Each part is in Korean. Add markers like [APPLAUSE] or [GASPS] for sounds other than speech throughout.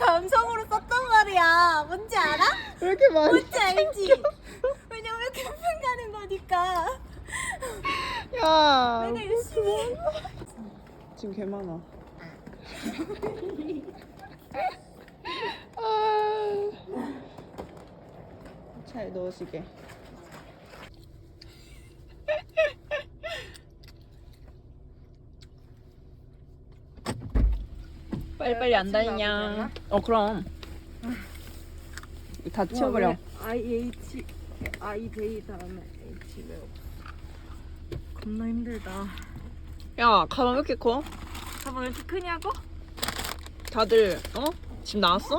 감성으로 썼단 말이야. 뭔지 알아? 왜 이렇게 많이 뭔지 알지? 왜냐면 캠핑 가는 거니까. 야 내가 열심히. 지금 개 많아 [LAUGHS] 아. 잘 넣으시게 빨리빨리 안 다니냐 어 그럼 다 치워버려 IH I 베이 다음에 H 외워. 겁나 힘들다. 야 가방 왜 이렇게 커? 가방 왜 이렇게 크냐고? 다들 어? 집 나왔어?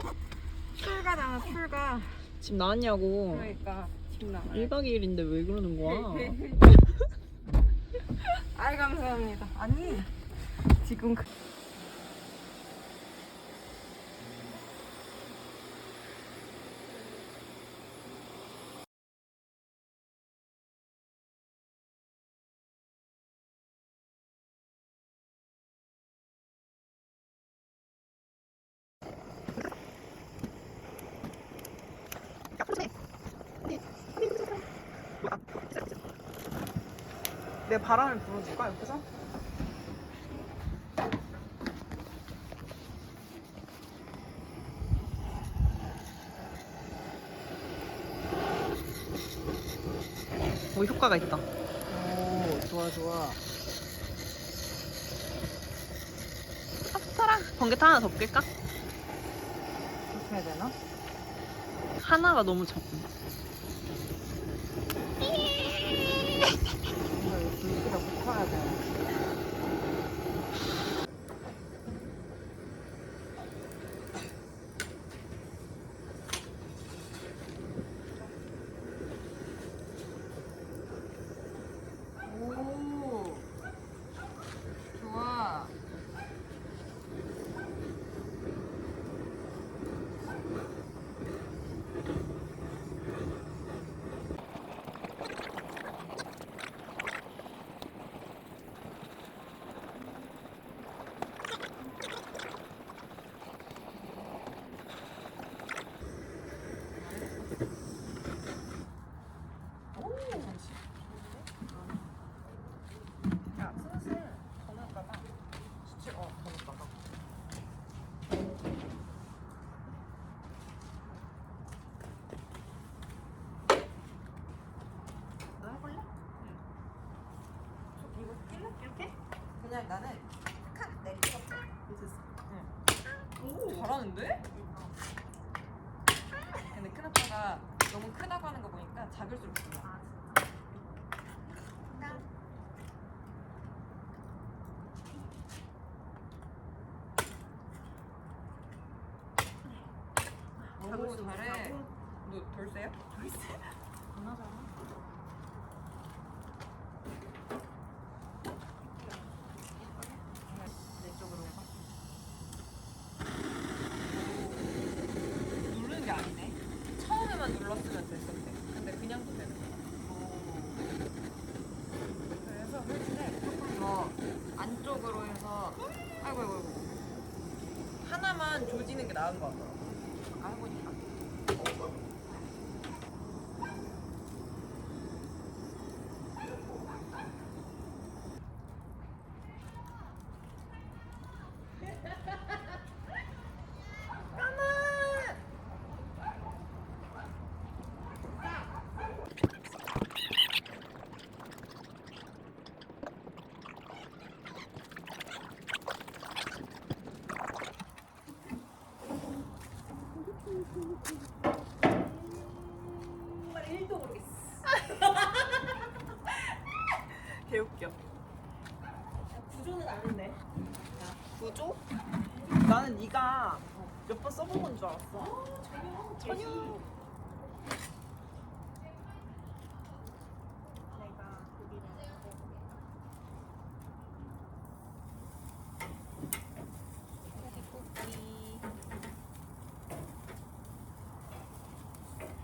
술가 나와 술가. 집 나왔냐고 그러니까 지금 나와. 1박 2일인데 왜 그러는 거야? [LAUGHS] 아이 감사합니다. 아니 지금 그... 내 바람을 불어줄까 옆에서? 오 효과가 있다. 오 좋아 좋아. 아 좋더라. 번개타 하나 더 낄까? 어떻게 해야 되나? 하나가 너무 적어. 이거 불씨가 붙어야 돼. 오, 좋아. 야 슬슬 더 넣을까봐. 수치 어더 넣을까봐. 너 해볼래? 이거 낄래? 이렇게? 그냥 나는 칵 내리고 오 잘하는데? 근데 큰 아빠가 너무 크다고 하는 거 보니까 작을수록 좋아. 오 잘해. 너 돌쇠야? 돌쇠? 내 쪽으로 해봐. 누르는 게 아니네. 처음에만 눌렀으면 때. 근데 그냥도 되는 거야. 그래서 훨씬 조금 더 안쪽으로 해서 아이고 아이고 아이고 하나만 조지는 게 나은 것 같더라고. 알고 있나? 정말 1도 모르겠어. 개웃겨. 구조는 아는데. 구조? 나는 네가 몇번 써본 건줄 알았어. 전혀. 전혀.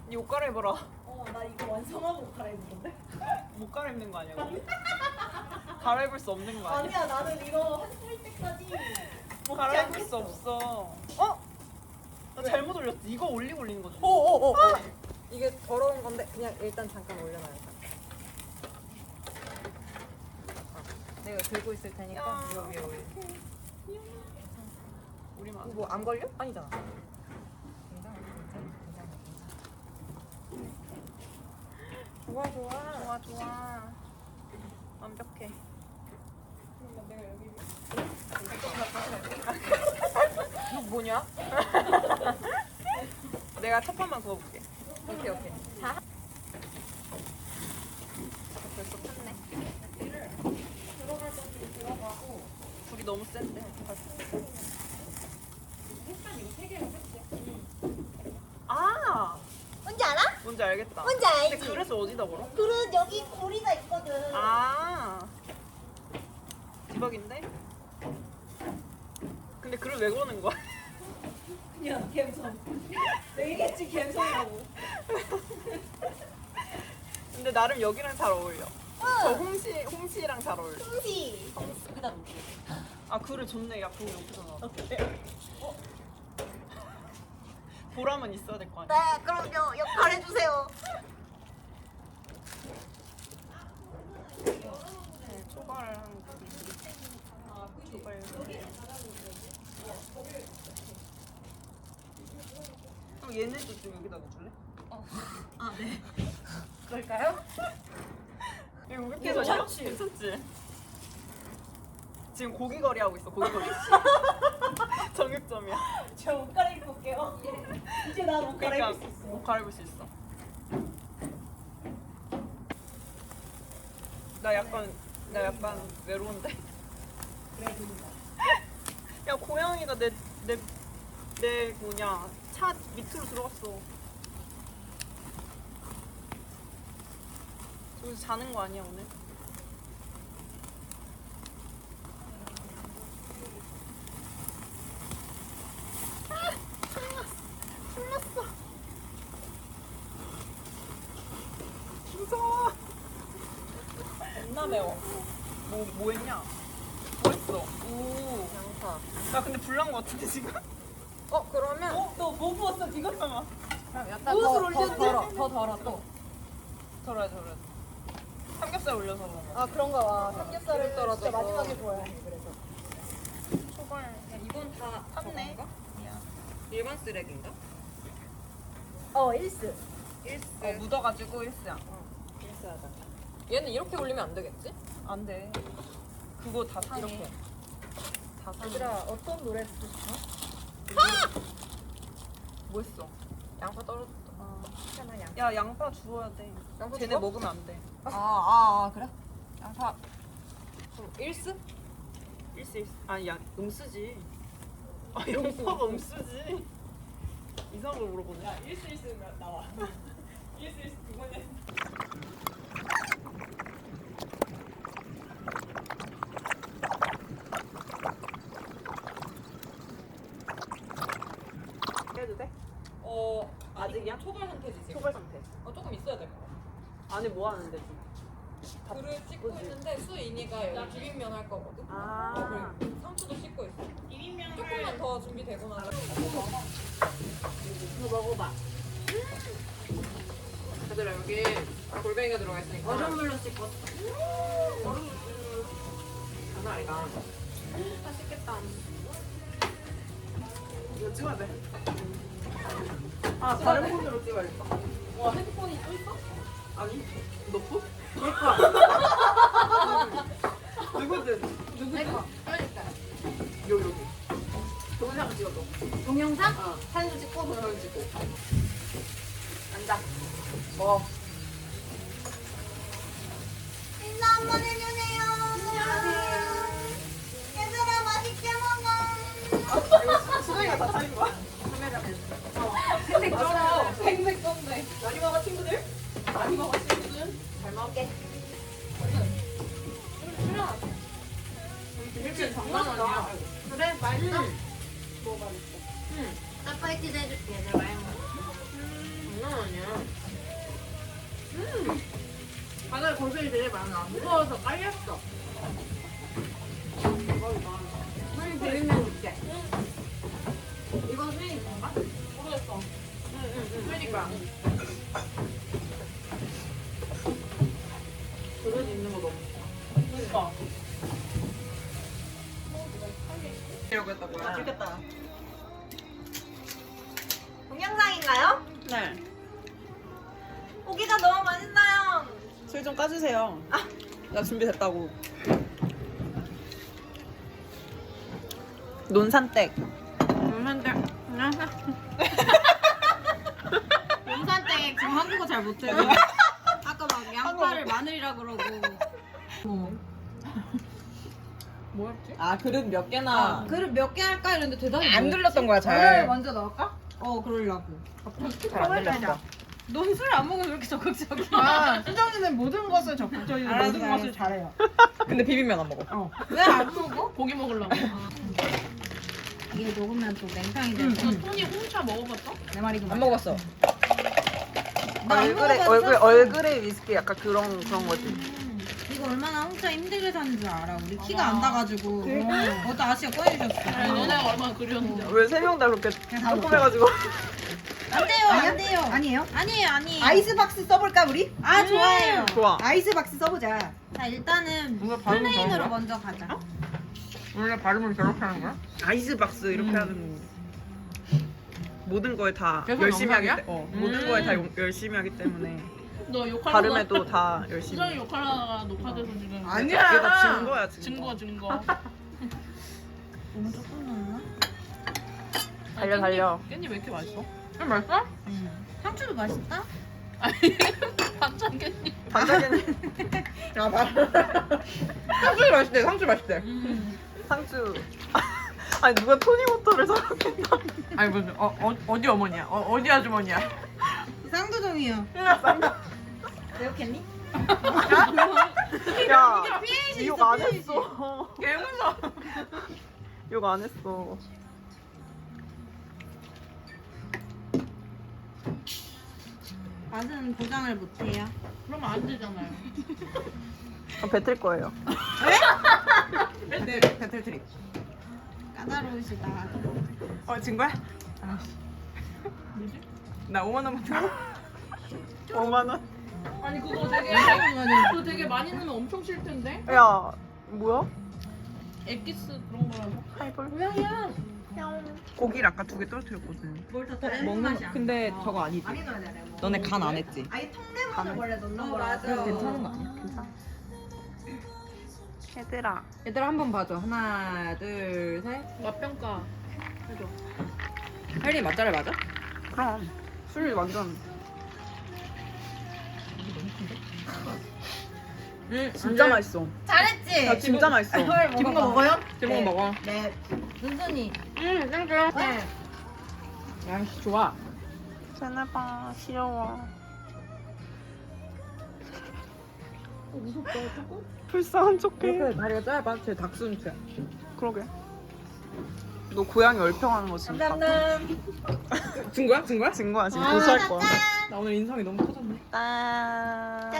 네옷 갈아입어라. 어, 나 이거 완성하고 못 갈아입는 건데? 못 갈아입는 거 아니야? 우리? 갈아입을 수 없는 거 아니야? 아니야, 나는 이거 한풀 때까지 갈아입을 수 없어. 어? 잘못 올렸지. 이거 올리고 올린 거지. 오오오. 이게 더러운 건데 그냥 일단 잠깐 올려놔요. 아, 내가 들고 있을 테니까 야. 요 위에 올려. 우리만. 뭐 안 걸려? 아니잖아. 괜찮아, 괜찮아, 괜찮아, 괜찮아. 좋아 좋아. 좋아 좋아. 완벽해. 이거 뭐냐? [LAUGHS] 내가 첫 판만 구워볼게. 오케이 오케이. 벌써 탔네. 불이 너무 센데. 아, 뭔지 알아? 뭔지 알겠다. 뭔지 근데 알지? 그래서 어디다 걸어? 그릇 여기 고리가 있거든. 아, 대박인데? 근데 그걸 왜 거는 거야? 그냥 갬성. 내겠지 갬성이라고. 근데 나름 여기랑 잘 어울려. 저 응. 홍시 홍시랑 잘 어울려. 홍시. 여기다 놓을게. 아 그래 좋네. 야 그거 여기서 나. 어? 보람은 있어야 될 거 아니야. 네, 그럼요. 역할 해주세요. 네, 초과를 하는 거. 초과를. 그럼 얘네도 좀 여기다 넣어줄래? 아, 네. 그럴까요? 이거 왜 이렇게 괜찮지? 괜찮지? 지금 고기거리 하고 있어 고기거리 [LAUGHS] 정육점이야 저 옷 갈아입고 올게요. 이제 나옷 그러니까 옷 갈아입을 수 있어 나 약간 나 약간 외로운데 그래, 됩니다. 야 고양이가 내 내 내 뭐냐 차 밑으로 들어갔어 저기서 자는 거 아니야 오늘? 겁나 매워. 뭐, 뭐 했냐? 뭐 했어? 오. 양파. 나 근데 불난 거 같은데 지금? 어 너뭐 부었어 지금? 그럼 약간 무엇을 더, 더 올렸지? 덜어 더 덜어 또. 덜어야 덜어야 삼겹살 올려서 먹어. 아 그런가 봐. 삼겹살을 떨어져. 진짜 마지막에 보여야 해, 그래서. 초벌. 야, 이건 다 탔네. 저건가? 일반 쓰레기인가? 어, 일스. 일스. 어 묻어가지고 일스야. 일스하다. 얘는 이렇게 올리면 안 되겠지? 안 돼. 그거 다 상해. 이렇게. 다 상해. 얘들아, 어떤 노래 듣고 싶어? 뭐 했어? 양파 떨어졌다. 괜찮아 양. 야 양파 주워야 돼. 양파 쟤네? 먹으면 안 돼. 아, 아, 아 그래? 양파. 그럼 일스? 일스 일스. 아니 야 음쓰지. 아 [LAUGHS] 양파가 음쓰지. 이상한 걸 물어보네. 야 일스 일스 나와. [LAUGHS] 일스 일스 그거냐? 해도 돼? 어 아직이야? 초벌 상태지 지금. 초벌 상태. 어 조금 있어야 될 것 같아. 안에 뭐 하는데 지금? 그릇 씻고? 있는데 수인이가 여기 비빔면 할 거거든. 아. 어, 상추도 씻고 있어. 비빔면 조금만 더 준비되고 나서. 이거 먹어봐. 얘들아 여기 골뱅이가 들어가 있으니까. 얼음물로 씻고. 장난 아니다. 맛있겠다. 이거 찍어야 돼. 아 다른 폰으로 찍어야겠다. 와 핸드폰이 또 있어? 아니 너 폰? 누구든 누구든 내거 그러니까. 여기 여기. 동영상 찍어줘. 동영상? 어. 사진 찍고 동영상 찍고. 앉아. 뭐? 인 진짜 장난 아니야. 그래? 맛있어? 뭐가 맛있어? 응. 짜파게티도 해줄게. 내가 많이 먹어. 음. 장난 아니야. 음. 바다에 고생이 되게 많아. 무거워서 깔렸어. 이거는. 줄게. 이거 수익인가? 모르겠어. 응, 응, 응. 그러니까. 술 좀 까주세요. 나 준비됐다고. 논산댁. 용산댁 용산댁 지금 한국어 잘 못해요 아까 막 양파를 마늘이라 그러고 뭐였지? 아 그릇 몇 개나. 그릇 몇 개 할까 이랬는데 대답이 안 뭐였지? 들렸던 거야 저를 잘. 먼저 넣을까? 어 그러려고 잘안 들렸어. 넌 술 안 먹으면 왜 이렇게 적극적이야 아, 수정이는 모든 것을 적극적이고 알았어, 모든 알았어. 것을 잘해요. 근데 비빔면 안 먹어. 왜 안 먹어? 고기 먹으려고. 이게 녹으면 또 맹탕이 돼. 너 토니 홍차 먹어봤어? 내 말이 안 먹어봤어. 나안 얼굴에 먹어봤어. 얼굴 얼굴에 위스키 약간 그런 그런 거지. 이거 얼마나 홍차 힘들게 사는 줄 알아. 우리 키가 안 닿아가지고. 어. 어떤 아저씨가 꺼내주셨어. 너네가 얼마나 그리웠는데. 왜 세 명 다 그렇게 다 조금해가지고. [LAUGHS] 안 돼요, 안 돼요. 아니에요? 아니에요, 아니에요. 아이스박스 써볼까 우리? 아, 좋아요. 좋아. 아이스박스 써보자. 자, 일단은 뭔가 발음이 플레인으로 먼저 가자. 원래 발음을 저렇게 하는 거야? 아이스박스 이렇게 하는 모든 거에 다 계속 열심히 하기 영상이야? 때, 어, 모든 거에 다 용- 열심히 하기 때문에 [LAUGHS] 너 욕하려다 발음에도 다 열심히. 수정이 욕하려다가 녹화돼서 지금 아니야. 이게 다 증거야 증거. 증거 증거 [LAUGHS] 너무 조금 넣나? 달려 달려. 깻잎 왜 이렇게 맛있어? 맛있어? 상추도 맛있다? 반찬 깻잎 반짝이는 아, 맛. 상추 맛있대, 상추 맛있대. 상추. [LAUGHS] 아니 누가 토니워터를 사랑했나? 아니, 무슨, 어, 어, 어디 어머니야? 어, 어디 아주머니야? 쌍두종이요. 배웠겠니? 야, 욕 안 했어. 개 무서워. 욕안 했어. 맛은 보장을 못해요. 그러면 안 되잖아요 아, 뱉을 거예요. [LAUGHS] 배틀, 배틀 트릭. 까다로우시다. 어, 진 거야? 알았어. 나 5만 원만 줘. 5만 원. 아니 그거 되게 그거 되게 많이 넣으면 엄청 싫 텐데 야, 뭐야? 엑기스 그런 거라고 하이볼. 뭐야? 고기를 아까 두 개 떨어뜨렸거든. 레몬 맛이 안 근데 저거 아니지. 돼. 레몬. 너네 간 안 했지? 아니 통레몬을 원래 넣는 어, 거라. 맞아. 괜찮은 거 아니야? 괜찮아. 얘들아. 얘들아 한번 봐줘. 하나, 둘, 셋. 맛평가 혜리 맛잘알 맞아? 그럼 술 완전 응. 진짜 맛있어. 잘했지? 야 진짜 맛있어. [LAUGHS] 기본 거 먹어요? 기본 먹어. 네. 은순이. 응, 땡큐. 네. 야, 씨, 좋아. 쟤네봐 귀여워. 무섭다, 조금? 불쌍한 척해. 그렇게 다리가 짧아. 제 닭순추야. 그러게. 너 고양이 얼평하는 거 지금. 준 거야? 준 거야? 진 거야 지금 고소할 거야. 나 오늘 인상이 너무 커졌네. 짠.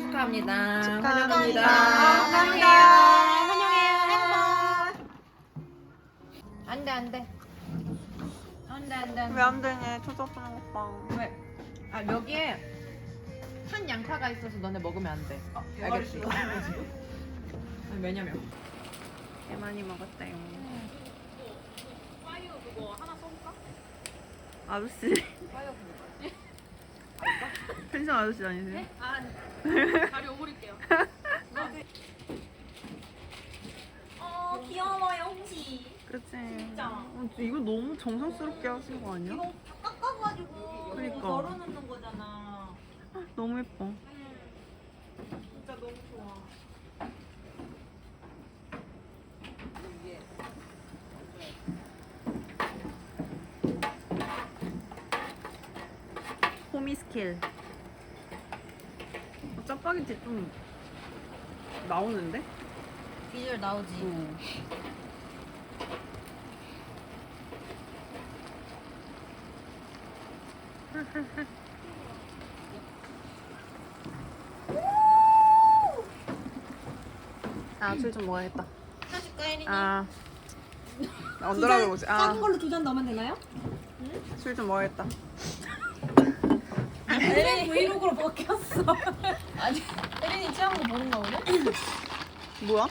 축하합니다. 축하합니다. 감사합니다. 환영해요, 행복. 안 돼, 안 돼. 안 돼, 안 돼, 안 돼. 왜 안 되냐 초저분한 오빠. 왜? 아, 여기에 한 양파가 있어서 너네 먹으면 안 돼. 알겠지? [LAUGHS] 아니, 왜냐면. 개 많이 먹었다 요. 파이어 그거 하나 써볼까? 아저씨. [LAUGHS] 펜션 아저씨 아니세요? 아 다리 오므릴게요 [LAUGHS] 어 귀여워요 홍시. 그치. 어, 이거 너무 정성스럽게 하신 거 아니야? 이거 깎아가지고 그러니까. 걸어놓는 거잖아. 너무 예뻐. 진짜 너무 좋아. 호미 스킬. 어, 짜파게티 좀 나오는데? 비주얼 나오지. 어. 아, 술 좀 먹어야겠다. 사줄까, 혜린이? 아. 언더락을 보지. 아, 작은 걸로 두 잔 넣으면 되나요? 술 좀 먹어야겠다. 혜린이 브이로그로 바뀌었어. 혜린이 취한 거 모른가 보네? 뭐야?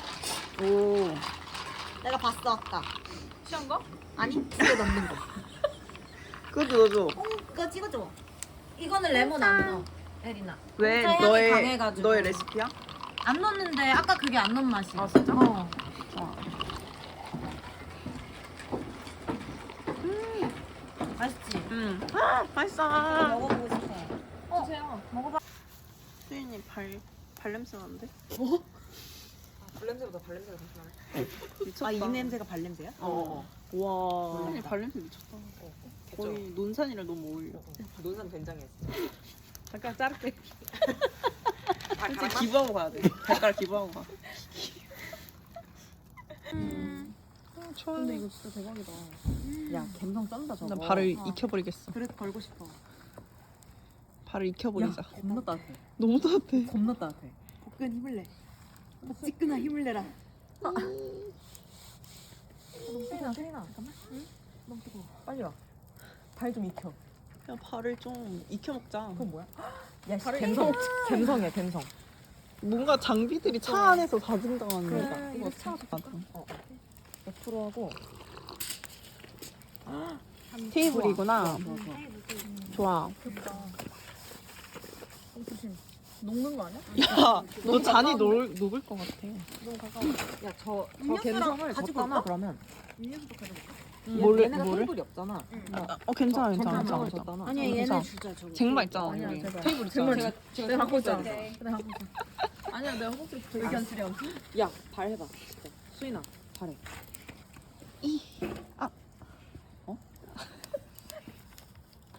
오. 내가 봤어 아까. 취한 거? 아니 두개 넣는 거. 그것도 넣어줘. 어, 그거 찍어줘. 이거는 레몬 안 넣어. 에리나. 왜 향이 너의 강해가지고. 너의 레시피야? 안 넣는데 아까 그게 안 넣은 맛이야. 아, 진짜? 어. 맛있지? 응. 아 맛있어. 먹어보고 싶어. 어, 주세요. 먹어봐. 수인이 발 발냄새 나는데? 발냄새보다 발냄새가 더 심하네. 미쳤다. 아, 이 냄새가 발냄새야? 어. 와. 수인이 발냄새 미쳤다. 거의 거의 논산이랑 너무 어울려. 논산 된장이었어. 잠깐 자를게. 진짜 기부하고 가야 돼. 발가락 기부하고 가. 음. 좋아. 근데 이거 진짜 대박이다. 야, 갬성 쩐다 저거. 나 발을 익혀버리겠어. 그래도 걸고 싶어. 발을 익혀버리자. 겁나 따뜻해. 너무 따뜻해. 겁나 따뜻해. 복근 힘을 내. 찌끈아 힘을 내라. 세린아, 세린아. 잠깐만. 응? 너무 뜨거워. 빨리 와. 발 좀 익혀. 야 발을 좀 익혀 먹자. 그건 뭐야? [GASPS] 야, 씨, 갬성. 갬성이야, 갬성. 뭔가 장비들이 차 안에서 다 등장하는 그러니까. 거야. 이거 차 어. 옆으로 하고. [GASPS] 테이블이구나. 좋아, 좋아. 좋아. 녹는 거 아니야? 야, 너 잔이 녹을, 녹을 것 같아. 야, 저, 저 음료수랑 갬성을 줬잖아, 올까? 그러면. 뭐를- 얘네가 뭐를? 테이블이 없잖아. 어, 괜찮아, 괜찮아, 저 괜찮아. 갬성을 줬잖아. 아니야 어, 얘네 괜찮아. 주자 저거. 쟁반 있잖아. 제발. 테이블 있잖아. 제가 내가 갖고 있잖아. 내가 갖고 있잖아. 아니야, 내가 허벅지 의견 수렴. 야, 발 해봐. 진짜. 수인아, 발해.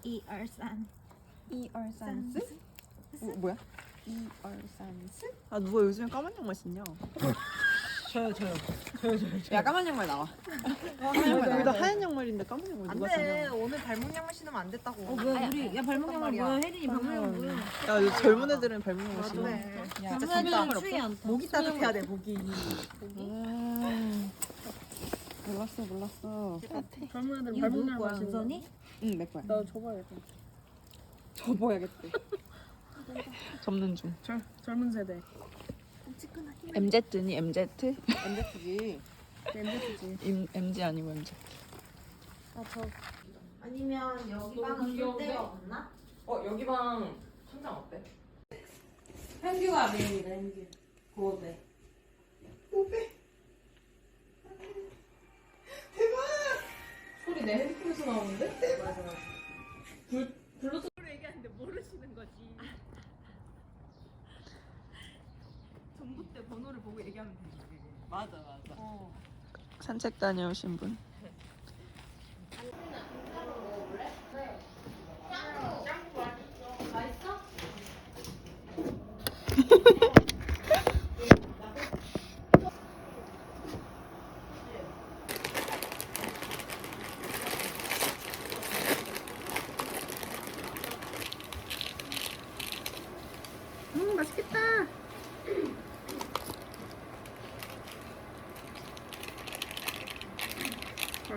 이얼산. [LAUGHS] 이얼산스? 어, 뭐야? 이얼산스? 아, 누가 요즘에 까만 양말 신냐? [LAUGHS] 저요, 저요. 야, 까만 양말 나와. 여기다 하얀 양말인데 까만 양말 누가 안돼? 오늘 발목 양말 신으면 안 됐다고. 어 뭐야 우리 야 발목 양말 뭐야 혜린이 발목 양말 뭐야? 야, 요즘 젊은 애들은 발목 양말 신어. 야, 발목 진짜 양말 추위 안 타. 목이 따뜻해야 돼, 목이. 음. 몰랐어, 몰랐어. 젊은 애들 발목 누구 날 거야 마시는 은선이? 응, 내 거야. 나 접어야겠다. 접어야겠대. [LAUGHS] 접는 중. 젊, 젊은 세대. MZ니 MZ? MZ지. MZ지. 임, MZ 아니고 MZ. 아니면 여기 방은 쓸 데가 없나? 어, 여기 방 천장 어때? 현규가 메인이다 현규. 고배. 소리 내 핸드폰에서 나오는데? 맞아, 맞아. 불, 블루투스 얘기하는데 모르시는 거지. 전부 때 번호를 보고 얘기하면 되지. 맞아, 맞아. 산책 다녀오신 분.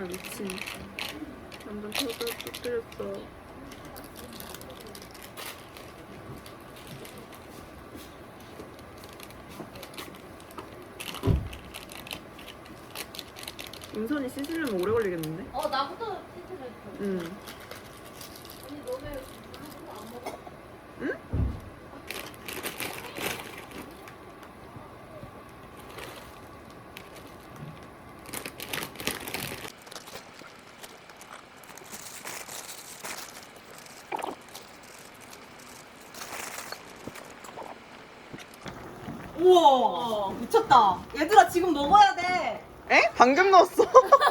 아, 미친. 완전 털털 터뜨렸어. 은선이 씻으려면 오래 걸리겠는데? 어 나부터 티트를 응. 우와 미쳤다. 얘들아 지금 먹어야 돼. 에? 방금 넣었어.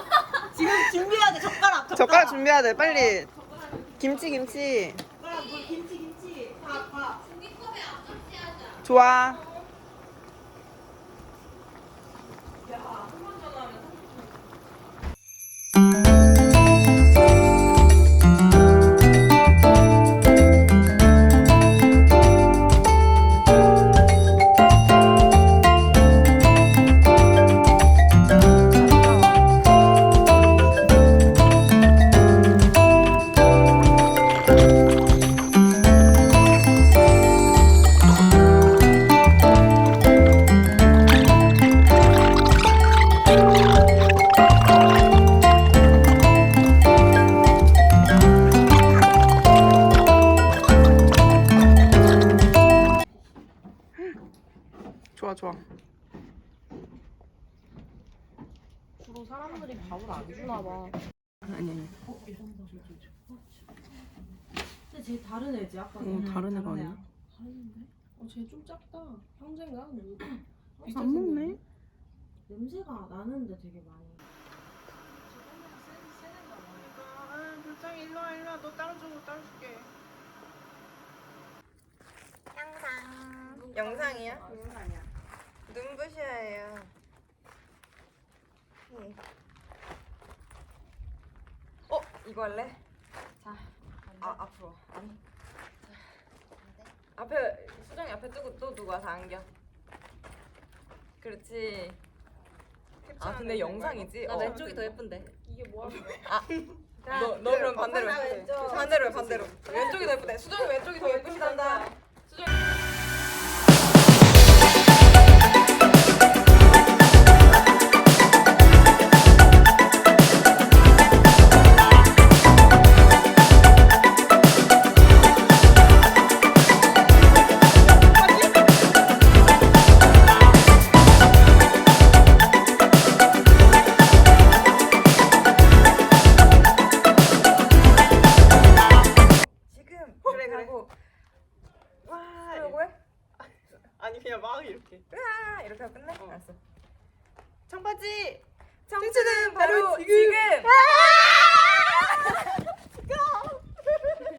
[LAUGHS] 지금 준비해야 돼 젓가락. 젓가락 준비해야 돼, 빨리. 김치, 김치. 젓가락 물 김치 김치 밥 밥. 좋아. 앞으로 누구? 안 먹네. 냄새가 나는데 되게 많이. 아, 불쌍해. 일로 와, 일로 와. 너 따라줘, 따라줄게. 영상. 영상이야? 영상이야. 눈부셔요. 예. 어 이거 할래? 자, 아 앞으로 아니. 자. 앞에 수정이 앞에 두고 또 누가 다 안겨. 그렇지. 아 근데 영상이지. 나 왼쪽이 더 예쁜데. 이게 뭐 하는 거야? 아. 너, 너 그럼 반대로 해. 반대로 해, 반대로. 왼쪽이 더 예쁘대. 수정이 왼쪽이 더 예쁘시단다. 수정이.